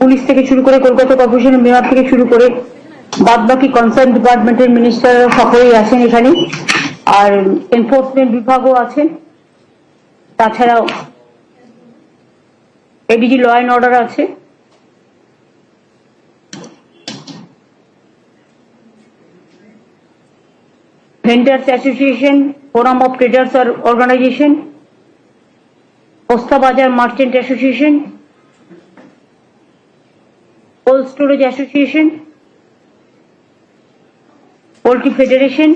Police থেকে শুরু করে কলকাতা কর্পোরেশনের মেয়র থেকে শুরু করে বাদ বাকি কনসার্ন ডিপার্টমেন্টের মিনিস্টার সকলেই আছেন এখানে। আর এনফোর্সমেন্ট বিভাগও আছেন তাছাড়াও এডিজি ল অ্যান্ড অর্ডার আছে। Vendors association forum of traders organisation Posta Bazar merchant association cold storage association poultry federation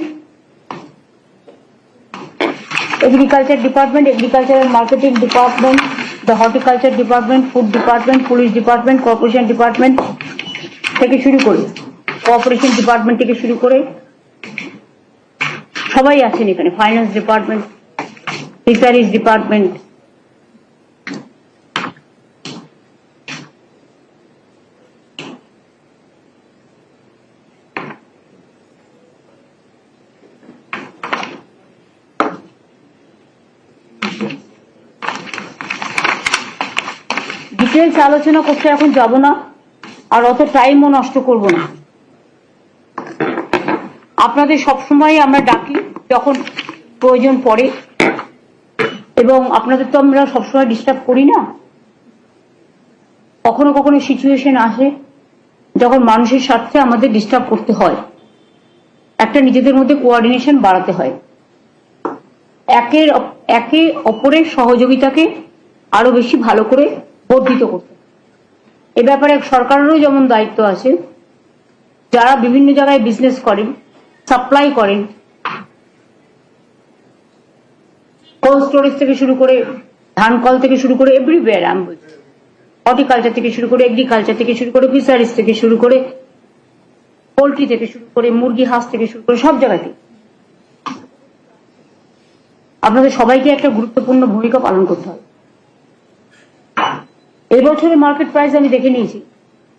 agriculture department agriculture and marketing department the horticulture department food department police department corporation department থেকে শুরু করে। Corporation department থেকে শুরু করে সবাই আছেন এখানে। Finance department fisheries department details আলোচনা করতে এখন যাব না, আর অত টাইমও নষ্ট করব না। আপনাদের সবসময় আমরা ডাকি যখন প্রয়োজন পড়ে, এবং আপনাদের তো আমরা সবসময় ডিস্টার্ব করি না। কখনো কখনো সিচুয়েশন আসে যখন মানুষের স্বার্থে আমাদের ডিস্টার্ব করতে হয়। একটা নিজেদের মধ্যে কোঅর্ডিনেশন বাড়াতে হয়। একের একে অপরের সহযোগিতাকে আরও বেশি ভালো করে বর্ধিত করতে। এ ব্যাপারে সরকারেরও যেমন দায়িত্ব আছে, যারা বিভিন্ন জায়গায় বিজনেস করেন সাপ্লাই করেন কোল্ড স্টোরেজ থেকে শুরু করে ধান কল থেকে শুরু করে এভরিওয়্যার আমি বলছি হর্টিকালচার থেকে শুরু করে এগ্রিকালচার থেকে শুরু করে ফিশারিজ থেকে শুরু করে পোলট্রি থেকে শুরু করে মুরগি, হাঁস থেকে শুরু করে সব জায়গাতে আপনাদের সবাইকে একটা গুরুত্বপূর্ণ ভূমিকা পালন করতে হবে। এবছরের মার্কেট প্রাইস আমি দেখে নিয়েছি।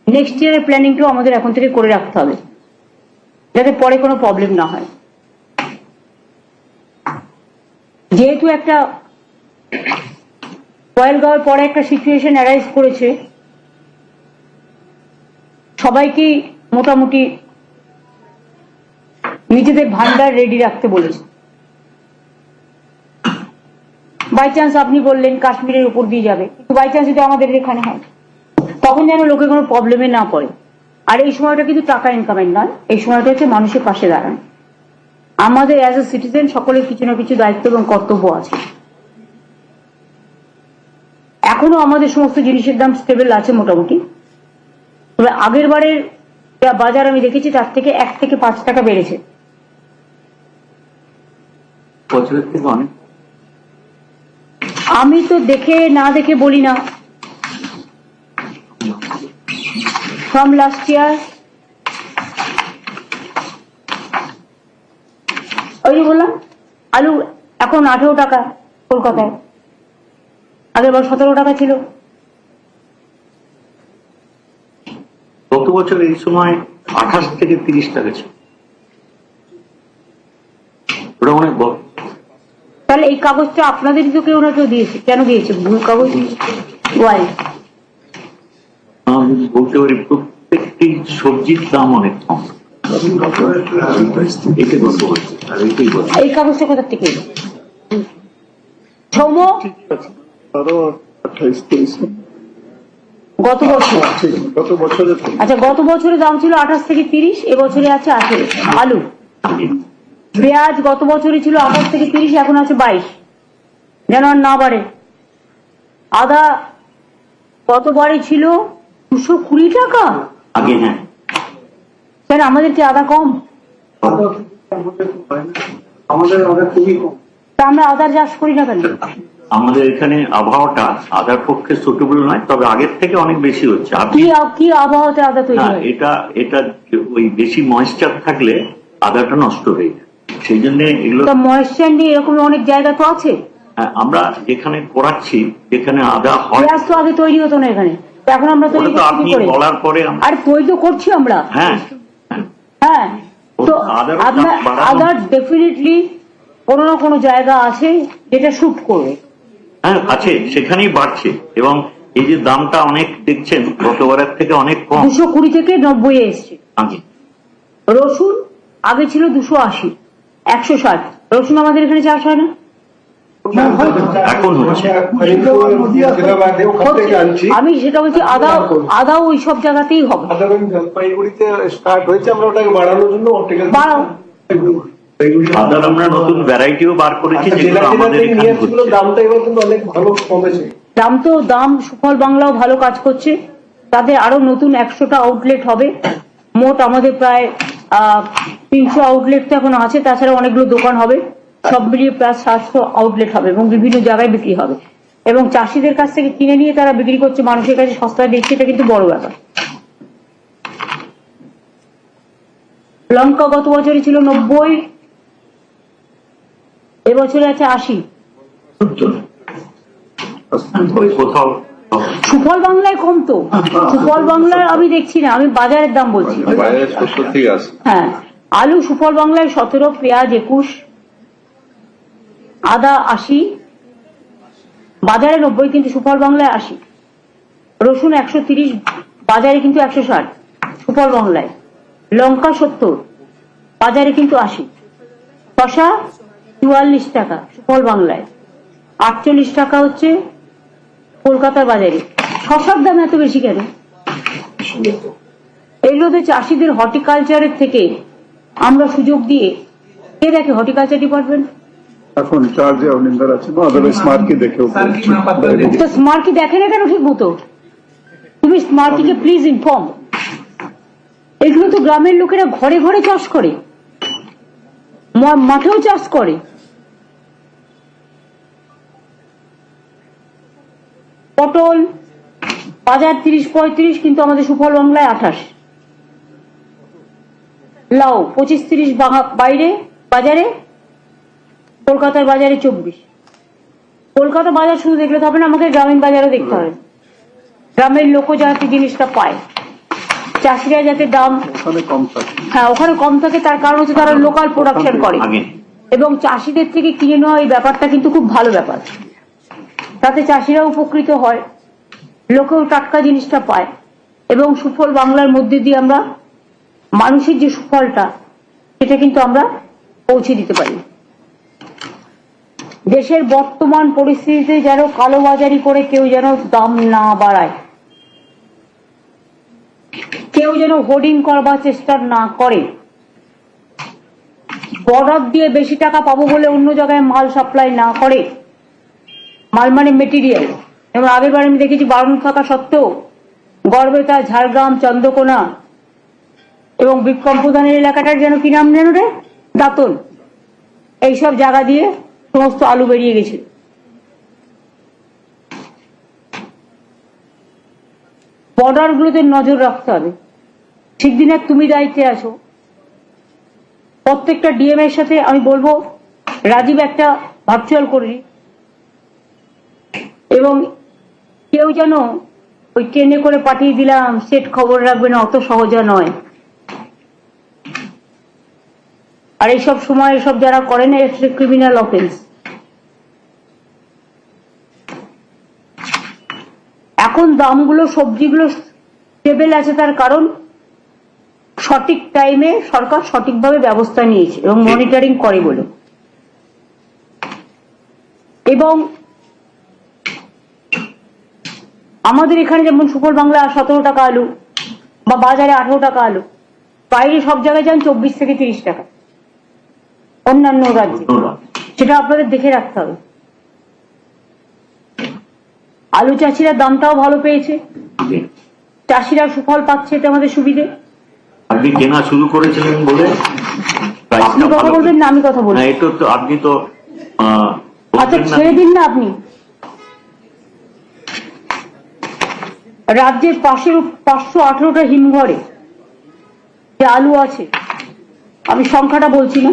নেক্সট ইয়ারের প্ল্যানিংটাও আমাদের এখন থেকে করে রাখতে হবে, যাতে পরে কোনো প্রবলেম না হয়। যেহেতু একটা পয়েলগাঁওয়ের পরে একটা সিচুয়েশন অ্যারাইজ করেছে সবাইকেই মোটামুটি নিজেদের ভান্ডার রেডি রাখতে বলেছে। বাই চান্স আপনি বললেন কাশ্মীরের উপর দিয়ে যাবে। কিন্তু বাই চান্স যদি আমাদের এখানে হয়, তখন যেন লোকে কোনো প্রবলেমে না পড়ে। আর এই সময়টা কিন্তু টাকা ইনকামের নয়, এই সময়টা হচ্ছে মানুষের পাশে দাঁড়ানো। আমাদের অ্যাজ এ সিটিজেন সকলের কিছু না কিছু দায়িত্ব এবং কর্তব্য আছে। এখনও আমাদের সমস্ত জিনিসের দাম স্টেবল আছে মোটামুটি। তবে আগের বারের বাজার আমি দেখেছি, তার থেকে এক থেকে পাঁচ টাকা বেড়েছে। বছরের থেকে অনেক। আমি তো দেখে না দেখে বলি না। ফ্রম লাস্ট ইয়ার ওই যে বললাম, আলু এখন আঠেরো টাকা কলকাতায়। আগের বার সতেরো টাকা ছিল। গত বছর এই সময় আঠাশ থেকে তিরিশ টাকা ছিল। ওটা অনেক বড়। তাহলে এই কাগজটা আপনাদেরই তো কেউ না কেউ দিয়েছে। কেন দিয়েছে? ভুল কাগজ? ওয়াই আমি বলতে পারি প্রত্যেকটি সবজির দাম অনেক কম। এই কাগজটা কোথা থেকে? এলো? তেইশ গত বছর। গত বছরে আচ্ছা গত বছরে দাম ছিল আঠাশ থেকে তিরিশ এবছরে আছে আঠেরো। আলু? পেঁয়াজ গত বছরই ছিল আঠাশ থেকে তিরিশ এখন আছে বাইশ। যেন আর না বাড়ে। আদা গতবারে ছিল? দুশো কুড়ি টাকা? আগে হ্যাঁ। কেন আমাদের কি আদা কম? আমাদের অনেক খুবই কম। আমরা আদার চাষ করি না কেন? আমাদের এখানে আবহাওয়াটা আদার পক্ষে সুটেবল নয় তবে আগের থেকে অনেক বেশি হচ্ছে। আপনি কি কি আবহাওয়াতে আদা তৈরি এটা এটা ওই বেশি ময়েশ্চার থাকলে আদাটা নষ্ট হয়ে যায়। সেই জন্য এগুলো তা ময়েশ্চার নিয়ে এরকম অনেক জায়গা তো আছে। হ্যাঁ, আমরা যেখানে করাচ্ছি যেখানে আদা হয় পেঁয়াজ তো আগে তৈরি হতো না এখানে। এখন আমরা তৈরি আপনি বলার পরে আর তৈরি তো করছি আমরা। হ্যাঁ। হ্যাঁ। তো আদার ডেফিনেটলি কোনো না কোনো জায়গা আছে যেটা শুট করবে। হ্যাঁ আছে সেখানেই বাড়ছে। এবং এই যে দামটা অনেক দেখছেন গতবারের থেকে অনেক কম। দুশো কুড়ি থেকে নব্বই এসছে। আগে। রসুন আগে ছিল দুশো আশি। একশো ষাট। রসুন আমাদের এখানে চাষ হয় না? এখন আমি সেটা বলছি আদা আদাও ওই সব জায়গাতেই হবে। জলপাইগুড়িতে স্টার্ট হয়েছে আমরা ওটাকে বাড়ানোর জন্য বাড়াও। আদার আমরা নতুন ভ্যারাইটিও বার করেছি আচ্ছা, যেগুলো আমাদের এখানে নিয়ে আসছিল হচ্ছে। দামটা এবার কিন্তু অনেক ভালো কমেছে। দাম তো দাম সুফল বাংলাও ভালো কাজ করছে। তাদের আরও নতুন একশোটা আউটলেট হবে। মোট আমাদের প্রায় তিনশো আউটলেট তো এখন আছে তাছাড়া অনেকগুলো দোকান হবে। সব মিলিয়ে প্রায় সাতশো আউটলেট হবে এবং বিভিন্ন জায়গায় বিক্রি হবে। এবং চাষিদের কাছ থেকে কিনে নিয়ে তারা বিক্রি করছে, মানুষের কাছে সস্তায় দিচ্ছে, এটা কিন্তু বড় ব্যাপার। লঙ্কা গত বছরে ছিল নব্বই, এবছরে আছে আশি। কোথাও সুফল বাংলায় কম তো। সুফল বাংলায় আমি দেখছি না আমি বাজারের দাম বলছি। হ্যাঁ আলু সুফল বাংলায় সতেরো পেঁয়াজ একুশ আদা আশি বাজারে নব্বই কিন্তু সুফল বাংলায় আশি রসুন একশো তিরিশ বাজারে কিন্তু একশো ষাট সুফল বাংলায়। লঙ্কা সত্তর বাজারে কিন্তু আশি। শশা চুয়াল্লিশ টাকা সুফল বাংলায়। আটচল্লিশ টাকা হচ্ছে কলকাতার বাজারে। শশার দাম এত বেশি কেন? এগুলো তো চাষিদের হর্টিকালচারের থেকে আমরা সুযোগ দিয়ে কে দেখে হর্টিকালচার ডিপার্টমেন্ট এখন চার্জে অনিন্দার আছে না। আদারওয়াইজ দেখেও তো স্মার্কি দেখে না কেন ঠিক মতো তুমি স্মার্কিকে প্লিজ ইনফর্ম এগুলো তো গ্রামের লোকেরা ঘরে ঘরে চাষ করে। মাঠেও চাষ করে। পটল বাজার তিরিশ পঁয়ত্রিশ কিন্তু আমাদের সুফল বাংলায় আঠাশ। লাউ পঁচিশ তিরিশ বাইরে বাজারে কলকাতার বাজারে চব্বিশ। কলকাতা বাজার শুধু দেখলে হবে না আমাকে গ্রামীণ বাজারও দেখতে হবে। গ্রামের লোকও যাতে জিনিসটা পায়। চাষিরা যাতে দাম হ্যাঁ ওখানে কম থাকে তার কারণ হচ্ছে তারা লোকাল প্রোডাকশন করে। এবং চাষিদের থেকে কিনে নেওয়া এই ব্যাপারটা কিন্তু খুব ভালো ব্যাপার। তাতে চাষিরা উপকৃত হয়। লোকেও টাটকা জিনিসটা পায়। এবং সুফল বাংলার মধ্যে দিয়ে আমরা মানুষের যে সুফলটা, সেটা কিন্তু আমরা পৌঁছে দিতে পারি। দেশের বর্তমান পরিস্থিতিতে যেন কালোবাজারি করে কেউ যেন দাম না বাড়ায়। কেউ যেন হোর্ডিং করবার চেষ্টা না করে। বর্ডার দিয়ে বেশি টাকা পাবো বলে অন্য জায়গায় মাল সাপ্লাই না করে। মাল মানে মেটেরিয়াল এবং আগের বার আমি দেখেছি বারণ থাকা সত্ত্বেও গড়বেতা ঝাড়গ্রাম, চন্দ্রকোনা এবং বিক্রম প্রধানের এলাকাটার যেন কি নাম যেন রে? দাতন। এইসব জায়গা দিয়ে সমস্ত আলু বেরিয়ে গেছে বর্ডার গুলোতে নজর রাখতে হবে। ঠিক দিনে তুমি দায়িত্বে আছো। প্রত্যেকটা ডিএম এর সাথে আমি বলব, রাজীব একটা ভার্চুয়াল করি এবং কেউ যেন ওই ট্রেনে করে পাঠিয়ে দিলাম, সেট খবর রাখবে না অত সহজা নয়। আর এইসব সময় এসব যারা করে না এটা ক্রিমিনাল অফেন্স এখন দামগুলো, সবজিগুলো স্টেবেল আছে তার কারণ সঠিক টাইমে সরকার সঠিকভাবে ব্যবস্থা নিয়েছে এবং মনিটরিং করে বলে। এবং আমাদের এখানে যেমন সুফল বাংলা সতেরো টাকা আলু বা বাজারে আঠারো টাকা আলু বাইরে সব জায়গায় যান চব্বিশ থেকে তিরিশ টাকা। অন্যান্য রাজ্যে। সেটা আপনাদের দেখে রাখতে হবে। আলু চাষিরা দামটাও ভালো পেয়েছে। চাষিরা সুফল পাচ্ছে এটা আমাদের সুবিধে। আপনি কেনা শুরু করেছিলেন বলে আপনি কথা বলবেন না আমি কথা না বলব এটা তো আপনি তো আচ্ছা ছেড়ে দিন না আপনি। রাজ্যের পাশের পাঁচশো আঠেরোটা হিমঘরে যে আলু আছে, আমি সংখ্যাটা বলছি না,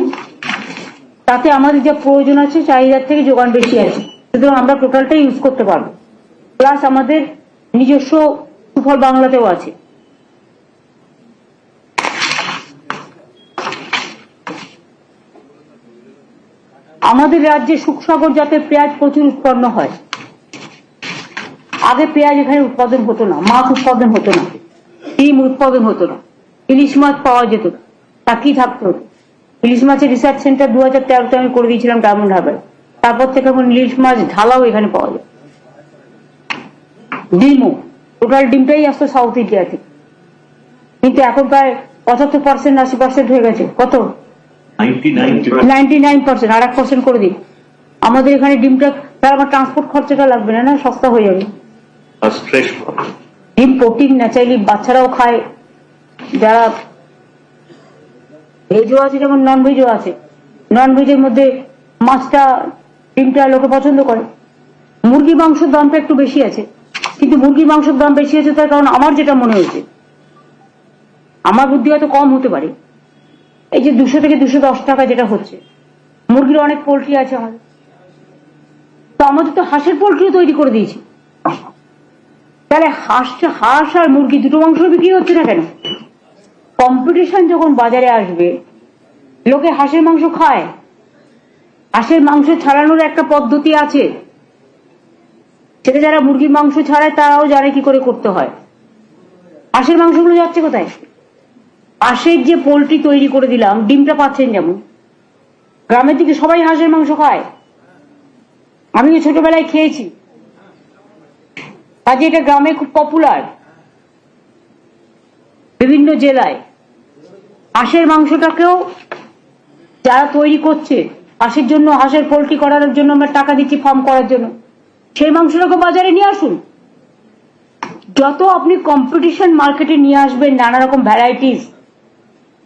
তাতে আমাদের যা প্রয়োজন আছে, চাহিদার থেকে যোগান বেশি আছে। সুতরাং আমরা টোটালটা ইউজ করতে পারব। প্লাস আমাদের নিজস্ব সুফল বাংলাতেও আছে। আমাদের রাজ্যে সুখসাগর জাতের পেঁয়াজ প্রচুর উৎপন্ন হয়। আগে পেঁয়াজ এখানে উৎপাদন হতো না মাছ উৎপাদন হতো না ডিম উৎপাদন হতো না ইলিশ মাছ পাওয়া যেত না তাকিয়ে থাকতে? ইলিশ মাছের রিসার্চ সেন্টার দু হাজার তেরোতে আমি করে দিয়েছিলাম ডায়মন্ড হারবার তারপর থেকে এখন ইলিশ মাছ ঢালাও এখানে পাওয়া যায়। ডিমও টোটাল ডিমটাই আসতো সাউথ ইন্ডিয়া থেকে কিন্তু এখন প্রায় পঁচাত্তর পার্সেন্ট আশি পার্সেন্ট হয়ে গেছে। কত? Ninety nine ninety nine percent আর এক পার্সেন্ট করে দিন। আমাদের এখানে ডিমটা তার আমার ট্রান্সপোর্ট খরচাটা লাগবে না না? সস্তা হয়ে যাবে। ন্যাচারালি বাচ্চারাও খায়, যারা ভেজও আছে, যেমন নন ভেজও আছে। নন ভেজের মধ্যে মাছটা ডিমটা লোকে পছন্দ করে। মুরগি মাংসের দামটা একটু বেশি আছে। কিন্তু মুরগির মাংসের দাম বেশি আছে তার কারণ আমার যেটা মনে হয়েছে, আমার বুদ্ধি হয়তো কম হতে পারে। এই যে দুশো থেকে দুশো দশ টাকা যেটা হচ্ছে, মুরগির অনেক পোলট্রি আছে আমাদের তো আমাদের তো হাঁসের পোলট্রিও তৈরি করে দিয়েছি। তাহলে হাঁস হাঁস আর মুরগি দুটো মাংস বিক্রি হচ্ছে না কেন? কম্পিটিশন যখন বাজারে আসবে, লোকে হাঁসের মাংস খায়। হাঁসের মাংস ছাড়ানোর একটা পদ্ধতি আছে। সেটা যারা মুরগির মাংস ছাড়ায়, তারাও জানে কি করে করতে হয়। হাঁসের মাংসগুলো যাচ্ছে কোথায়? হাঁসের যে পোলট্রি তৈরি করে দিলাম, ডিমটা পাচ্ছেন যেমন। গ্রামের দিকে সবাই হাঁসের মাংস খায়। আমিও ছোটবেলায় খেয়েছি। কাজে এটা গ্রামে খুব পপুলার বিভিন্ন জেলায়। হাঁসের মাংসটাকেও যারা তৈরি করছে, হাঁসের জন্য, হাঁসের পোলট্রি করানোর জন্য আমরা টাকা দিচ্ছি ফার্ম করার জন্য। সেই মাংসটাকে বাজারে নিয়ে আসুন। যত আপনি কম্পিটিশন মার্কেটে নিয়ে আসবেন, নানা রকম ভ্যারাইটিস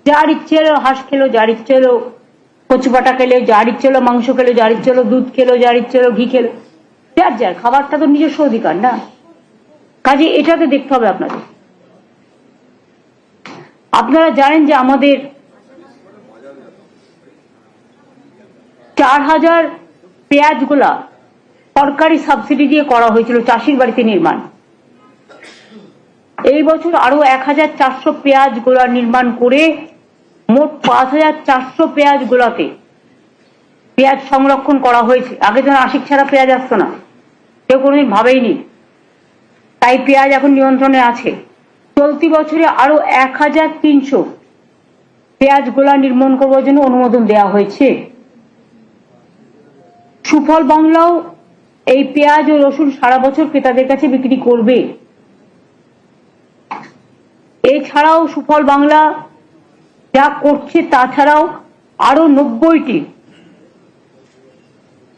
যার ইচ্ছে হলো হাঁস খেলো, যার ইচ্ছে হলো কচু পাটা খেলে, যার ইচ্ছে হলো মাংস খেলো, যার ইচ্ছে হলো দুধ খেলো, যার ইচ্ছে হলো ঘি খেলো। যার যার, খাবারটা তো নিজস্ব অধিকার না। কাজে এটাতে দেখতে হবে আপনাদের। আপনারা জানেন যে আমাদের চার হাজার পেঁয়াজ গোলা সরকারি সাবসিডি দিয়ে করা হয়েছিল চাষির বাড়িতে নির্মাণ। এই বছর আরও এক হাজার চারশো পেঁয়াজ গোলা নির্মাণ করে মোট পাঁচ হাজার চারশো পেঁয়াজ গোলাতে পেঁয়াজ সংরক্ষণ করা হয়েছে। আগে যেন আশিক ছাড়া পেঁয়াজ আসতো না। কেউ কোনোদিন ভাবেইনি। তাই পেঁয়াজ এখন নিয়ন্ত্রণে আছে। চলতি বছরে আরও এক হাজার তিনশো পেঁয়াজ গোলা নির্মাণ করবার জন্য অনুমোদন দেওয়া হয়েছে। সুফল বাংলাও এই পেঁয়াজ ও রসুন সারা বছর ক্রেতাদের কাছে বিক্রি করবে। এছাড়াও সুফল বাংলা যা করছে তাছাড়াও আরও নব্বইটি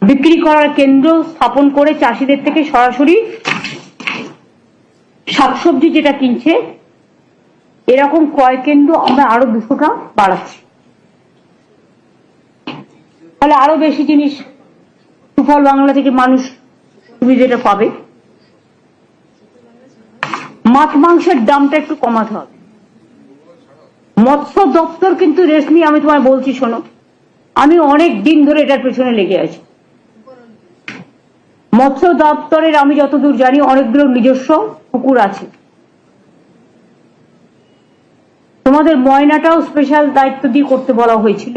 বিক্রি করার কেন্দ্র স্থাপন করে চাষিদের থেকে সরাসরি শাকসবজি যেটা কিনছে, এরকম ক্রয় কেন্দ্র আমরা আরও দুশোটা বাড়াচ্ছি। তাহলে আরও বেশি জিনিস সুফল বাংলা থেকে মানুষ সুবিধাটা পাবে। মাছ মাংসের দামটা একটু কমাতে হবে। মৎস্য দপ্তর কিন্তু রেশমি, আমি তোমায় বলছি শোনো, আমি অনেক দিন ধরে এটার পেছনে লেগে আছি। মৎস্য দপ্তরের আমি যতদূর জানি অনেকগুলো নিজস্ব পুকুর আছে। তোমাদের ময়নাটাও স্পেশাল দায়িত্ব দিয়ে করতে বলা হয়েছিল।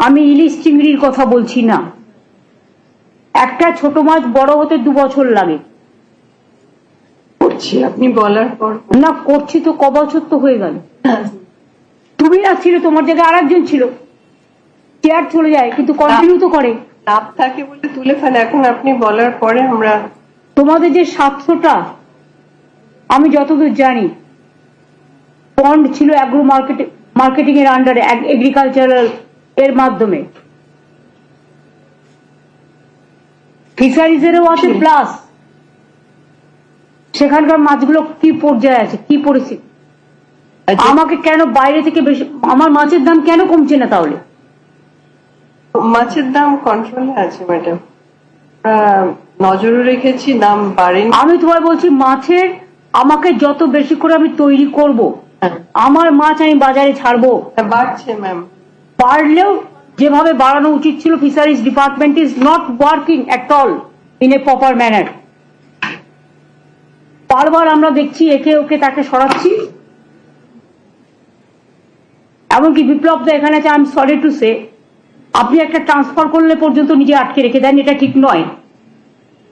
আমি ইলিশ চিংড়ির কথা বলছি না। একটা ছোট মাছ বড় হতে দু বছর লাগে। করছি আপনি বলার পর। না করছি তো ক বছর তো হয়ে গেল। তুমি না ছিল তোমার জায়গায় আরেকজন ছিল। চেয়ার চলে যায় কিন্তু কন্টিনিউ তো করে। লাভ থাকে বলে তুলে ফেলে এখন আপনি বলার পরে আমরা তোমাদের যে সাতশোটা আমি যতদূর জানি পন্ড ছিল অ্যাগ্রো মার্কেটিং মার্কেটিং এর আন্ডারে এগ্রিকালচারাল এর মাধ্যমে। ফিশারিজ এরও আছে প্লাস সেখানকার মাছগুলো কি পর্যায়ে আছে কি পরিস্থিতি? আমাকে কেন বাইরে থেকে বেশি আমার মাছের দাম কেন কমছে না তাহলে? মাছের দাম কন্ট্রোলে আছে ম্যাডাম নজরও রেখেছি দাম বাড়েনি। আমি তোমায় বলছি মাছের আমাকে যত বেশি করে আমি তৈরি করব হ্যাঁ, আমার মাছ আমি বাজারে ছাড়বো। বাড়ছে ম্যাম পারলেও যেভাবে বাড়ানো উচিত ছিল fisheries department is not working at all in a proper manner বারবার আমরা দেখছি একে ওকে তাকে সরাচ্ছি। এমনকি বিপ্লব দা এখানে আছে I am sorry to say আপনি একটা ট্রান্সফার করলে পর্যন্ত নিজে আটকে রেখে দেন, এটা ঠিক নয়।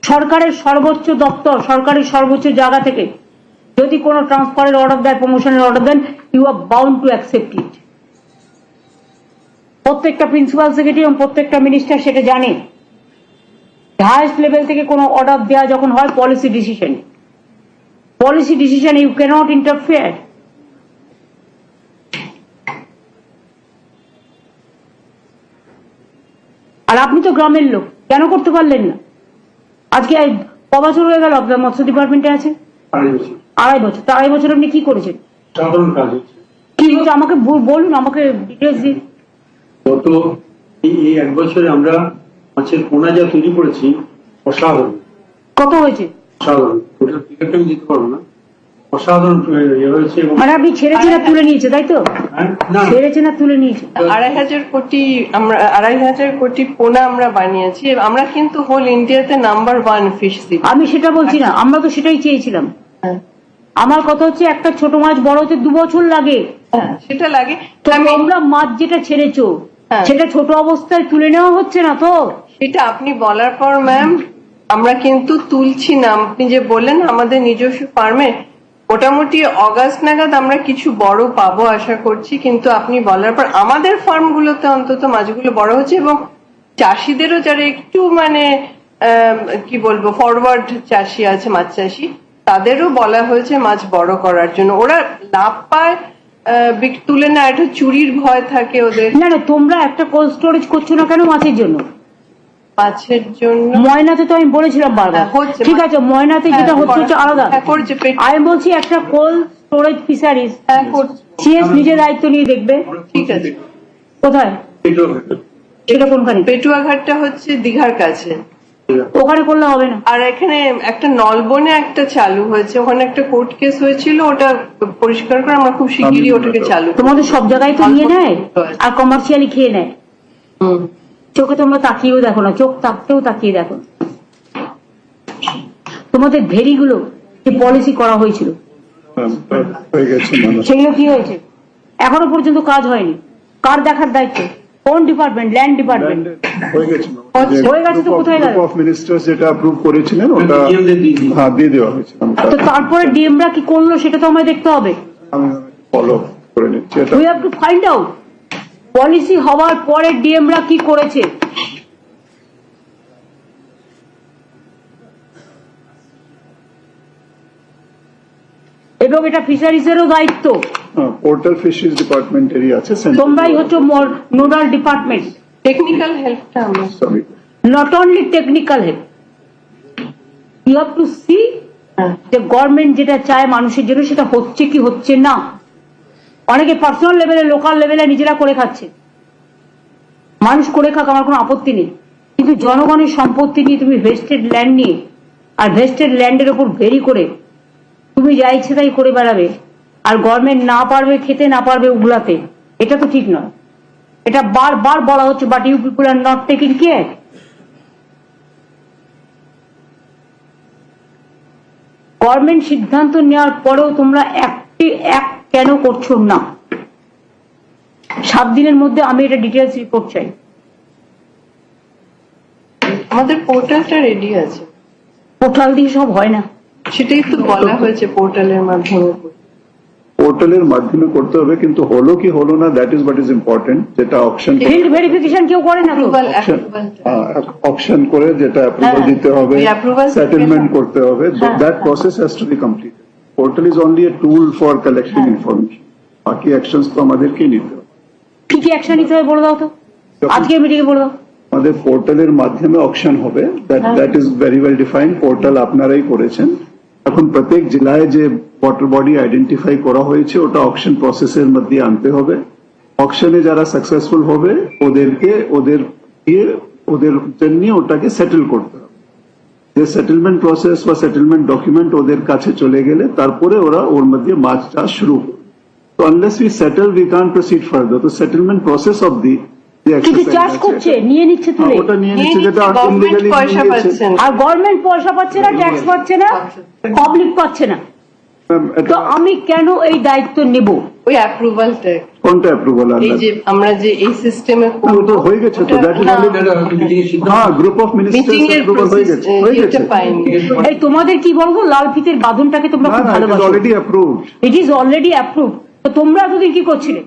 সরকারের সর্বোচ্চ দপ্তর, সরকারের সর্বোচ্চ জায়গা থেকে যদি কোনো ট্রান্সফারের অর্ডার দেয় প্রমোশনের order then you are bound to accept it প্রত্যেকটা প্রিন্সিপাল সেক্রেটারি এবং প্রত্যেকটা মিনিস্টার সেটা জানে। হায়েস্ট লেভেল থেকে কোনো অর্ডার দেওয়া যখন হয় policy decision policy decision you cannot interfere আর আপনি তো গ্রামের লোক কেন করতে পারলেন না? আজকে ক বছর হয়ে গেল আপনার মৎস্য ডিপার্টমেন্টে আছে? আড়াই বছর। তা আড়াই বছর আপনি কি করেছেন? সাধারণ কাজ কি হচ্ছে? আমাকে বলুন আমাকে ডিটেলস দিন গত এই এক বছরে আমরা মাছের পোনা যা তৈরি করেছি অসাধারণ। কত হয়েছে? অসাধারণ। আমি দিতে পারব না। অসাধারণ হয়েছে মানে আপনি ছেড়েছে না তুলে নিয়েছে তাই তো? হ্যাঁ, ছেড়েছে না তুলে নিয়েছে। আড়াই হাজার কোটি আমরা আড়াই হাজার কোটি পোনা আমরা বানিয়েছি আমরা কিন্তু হোল ইন্ডিয়াতে নাম্বার ওয়ান ফিশ আমি সেটা বলছি না আমরা তো সেটাই চেয়েছিলাম। আমার কথা হচ্ছে একটা ছোট মাছ বড় হতে দু বছর লাগে। হ্যাঁ, সেটা লাগে। তো আমি তোমরা মাছ যেটা ছেড়েছো হ্যাঁ। সেটা ছোট অবস্থায় তুলে নেওয়া হচ্ছে না তো? সেটা আপনি বলার পর ম্যাম আমরা কিন্তু তুলছি না। আপনি যে বললেন আমাদের নিজস্ব ফার্মে মোটামুটি অগাস্ট নাগাদ আমরা কিছু বড় পাবো আশা করছি, কিন্তু আপনি বলার পর আমাদের ফার্মগুলোতে অন্তত মাছগুলো বড় হচ্ছে এবং চাষিদেরও যারা একটু মানে কি বলব ফরওয়ার্ড চাষি আছে, মাছ চাষি, তাদেরও বলা হয়েছে মাছ বড় করার জন্য। ওরা লাভ পায় তুলে না একটা চুরির ভয় থাকে ওদের। না না, তোমরা একটা কোল্ড স্টোরেজ করছ না কেন মাছের জন্য? মাছের জন্য ময়নাতে তো আমি বলেছিলাম বারবার। হ্যাঁ, হচ্ছে। ঠিক আছে ময়নাতে যেটা হচ্ছে হচ্ছে আলাদা। হ্যাঁ, করছে আমি বলছি একটা কোল্ড স্টোরেজ ফিশারিজ হ্যাঁ, সিএস নিজে দায়িত্ব নিয়ে দেখবে। ঠিক আছে। কোথায়? সেটা কোনখানে? পেটুয়া ঘাটটা হচ্ছে দীঘার কাছে। ওখানে করলে হবে না। আর এখানে একটা নলবনে একটা চালু হয়েছে। ওখানে একটা কোর্ট কেস হয়েছিল ওটা পরিষ্কার করে আমরা খুব শিগগিরই ওটাকে চালু তোমাদের সব জায়গায় তো নিয়ে নেয় আর কমার্শিয়ালি খেয়ে নেয়। হুম। চোখে তোমরা তাকিয়েও দেখো না চোখ তাকতেও তাকিয়ে দেখো। তোমাদের ভেরিগুলো যে পলিসি করা হয়েছিল। হয়ে গেছে মানুষ। সেগুলো কি হয়েছে? এখনও পর্যন্ত কাজ হয়নি। কার দেখার দায়িত্ব? কোন ডিপার্টমেন্ট ল্যান্ড ডিপার্টমেন্ট হয়ে গেছে হয়ে গেছে তো কোথায় গেল? অফ মিনিস্টার্স যেটা অ্যাপ্রুভ করেছিলেন ওটা দিয়ে দিই। হ্যাঁ দিয়ে দেওয়া হয়েছে। আমি তো তারপরে ডিএমরা কি করল সেটা তো আমায় দেখতে হবে। ফলো করে নিচ্ছি। এটা we have to find out policy হওয়ার পরে ডিএমরা কি করেছে? এবং এটা ফিশারিজেরও দায়িত্ব। পোর্টাল ফিশিস ডিপার্টমেন্টেরই আছে তোমরাই হচ্ছে নোডাল ডিপার্টমেন্ট। টেকনিক্যাল হেল্পটা আমরা sorry not only technical help you have to see যে গভর্নমেন্ট যেটা চায় মানুষের জন্য সেটা হচ্ছে কি হচ্ছে না। অনেকে পার্সোনাল লেভেলে লোকাল লেভেলে নিজেরা করে খাচ্ছে। মানুষ করে খাক, আমার কোনো আপত্তি নেই। কিন্তু জনগণের সম্পত্তি নিয়ে তুমি ভেস্টেড ল্যান্ড নিয়ে, আর ভেস্টেড ল্যান্ডের ওপর ভেরি করে, তুমি যা ইচ্ছে তাই করে বেড়াবে। আর গভর্নমেন্ট না পারবে, খেতে না পারবে উগলাতে, এটা তো ঠিক নয়। এটা বারবার বলা হচ্ছে but you people are not taking care government সিদ্ধান্ত নেওয়ার পরেও তোমরা একটি, এক কেন করছ না? সাত দিনের মধ্যে আমি এটা ডিটেলস রিপোর্ট চাই। আমাদের পোর্টালটা রেডি আছে। পোর্টাল দিয়ে সব হয় না। সেটাই তো বলা হয়েছে পোর্টালের মাধ্যমে। পোর্টালের মাধ্যমে করতে হবে কিন্তু হলো কি হলো না that is what is important যেটা অপশন ফিল্ড ভেরিফিকেশন কেউ করে না অপশন করে যেটা অ্যাপ্রুভাল হ্যাঁ। দিতে হবে সেটেলমেন্ট করতে হবে হ্যাঁ, দ্যাট হ্যাঁ। Process has to be complete portal is only a tool for collecting information বাকি অ্যাকশনস তো আমাদেরকেই নিতে হবে। কি কি অ্যাকশন নিতে হবে বলে দাও তো? আজকে মিটিংয়ে বলে দাও। আমাদের পোর্টালের মাধ্যমে অকশন হবে। That. That is very well defined portal আপনারাই করেছেন। এখন প্রত্যেক জেলায় যে ওয়াটার বডি আইডেন্টিফাই করা হয়েছে ওটা অকশন প্রসেসের মধ্যে আনতে হবে। অকশনে যারা সাকসেসফুল হবে ওদেরকে ওদের দিয়ে ওদের জন্য ওটাকে সেটেল করতে হবে। সেটেলমেন্ট প্রসেস বা সেটেলমেন্ট ডকুমেন্ট ওদের কাছে চলে গেলে তারপরে ওরা ওর মধ্যে মাছ চাষ শুরু তো unless we settle we can proceed further তো সেটেলমেন্ট প্রসেস অফ দি কিন্তু চাষ করছে নিয়ে নিচ্ছে তুলে ওটা নিয়ে নিচ্ছে যেটা গভর্নমেন্ট পয়সা আর গভর্নমেন্ট পাচ্ছে না ট্যাক্স পাচ্ছে না পাবলিক পাচ্ছে না। তো আমি কেন এই দায়িত্ব নেব? ওই অ্যাপ্রুভালটা কোনটা অ্যাপ্রুভাল এই যে আমরা যে এই সিস্টেমে তো হয়ে গেছে তো দ্যাট ইজ হ্যাঁ group of meeting ministers approval হয়ে গেছে হয়ে গেছে। এই তোমাদের কি বলব লাল ফিতের বাঁধনটাকে তোমরা খুব না ইট ইজ ভালোবাসো। Already approved it is already approve তো তোমরা এতদিন কি করছিলে?